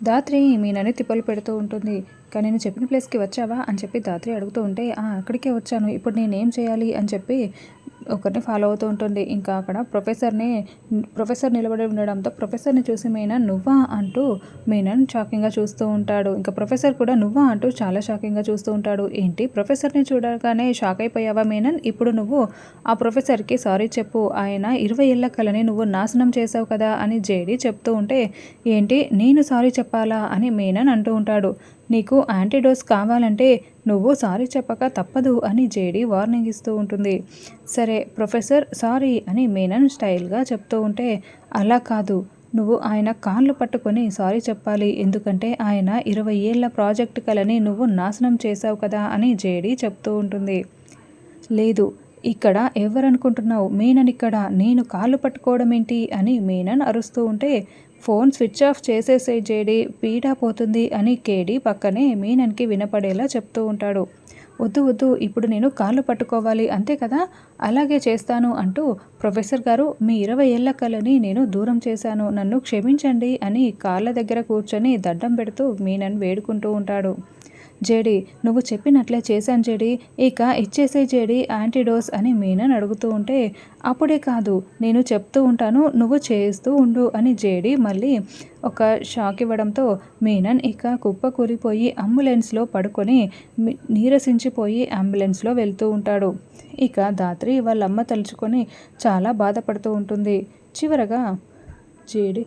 దాత్రి మీనని తిప్పలు పెడుతూ ఉంటుంది. కానీ నేను చెప్పిన ప్లేస్కి వచ్చావా? అని చెప్పి దాత్రి అడుగుతూ ఉంటే "ఆ, అక్కడికే వచ్చాను. ఇప్పుడు నేనేం చేయాలి? అని చెప్పి ఒకరిని ఫాలో అవుతూ ఉంటుంది. ఇంకా అక్కడ ప్రొఫెసర్ని ప్రొఫెసర్ నిలబడి ఉండడంతో ప్రొఫెసర్ని చూసి మీనన్ నువ్వా? అంటూ మీనన్ షాకింగ్గా చూస్తూ ఉంటాడు. ఇంకా ప్రొఫెసర్ కూడా నువ్వా? అంటూ చాలా షాకింగ్గా చూస్తూ ఉంటాడు. ఏంటి? ప్రొఫెసర్ని చూడగానే షాక్ అయిపోయావా మీనన్ ఇప్పుడు నువ్వు ఆ ప్రొఫెసర్కి సారీ చెప్పు. ఆయన ఇరవై ఏళ్ళ కలని నువ్వు నాశనం చేసావు కదా అని జేడి చెప్తూ ఉంటే ఏంటి? నేను సారీ చెప్పాలా? అని మీనన్ అంటూ ఉంటాడు. నీకు యాంటీడోస్ కావాలంటే నువ్వు సారీ చెప్పక తప్పదు అని జేడీ వార్నింగ్ ఇస్తూ ఉంటుంది. సరే ప్రొఫెసర్ సారీ అని మీనన్ స్టైల్గా చెప్తూ ఉంటే అలా కాదు. నువ్వు ఆయన కాళ్ళు పట్టుకొని సారీ చెప్పాలి. ఎందుకంటే ఆయన ఇరవై ఏళ్ళ ప్రాజెక్ట్ కలని నువ్వు నాశనం చేశావు కదా అని జేడీ చెప్తూ ఉంటుంది. లేదు ఇక్కడ ఎవరనుకుంటున్నావు? మీనన్ ఇక్కడ నేను కాళ్ళు పట్టుకోవడం ఏంటి అని మీనన్ అరుస్తూ ఉంటే ఫోన్ స్విచ్ ఆఫ్ చేసేసే జేడి పీడా పోతుంది అని కేడి పక్కనే మీనన్కి వినపడేలా చెప్తూ ఉంటాడు. వద్దు వద్దు ఇప్పుడు నేను కాళ్ళు పట్టుకోవాలి అంతే కదా? అలాగే చేస్తాను అంటూ ప్రొఫెసర్ గారు మీ ఇరవై ఏళ్ళ కళని నేను దూరం చేశాను నన్ను క్షమించండి అని కాళ్ళ దగ్గర కూర్చొని దడ్డం పెడుతూ మీనన్ వేడుకుంటూ ఉంటాడు. జేడి నువ్వు చెప్పినట్లే చేశాను జేడి ఇక ఇచ్చేసే జేడి యాంటీడోస్ అని మీనన్ అడుగుతూ ఉంటే అప్పుడే కాదు నేను చెప్తూ ఉంటాను నువ్వు చేస్తూ ఉండు అని జేడి మళ్ళీ ఒక షాక్ ఇవ్వడంతో మీనన్ ఇక కుప్ప కూలిపోయి అంబులెన్స్లో పడుకొని నీరసించిపోయి అంబులెన్స్లో వెళ్తూ ఉంటాడు. ఇక దాత్రి వాళ్ళమ్మ తలుచుకొని చాలా బాధపడుతూ ఉంటుంది. చివరగా జేడి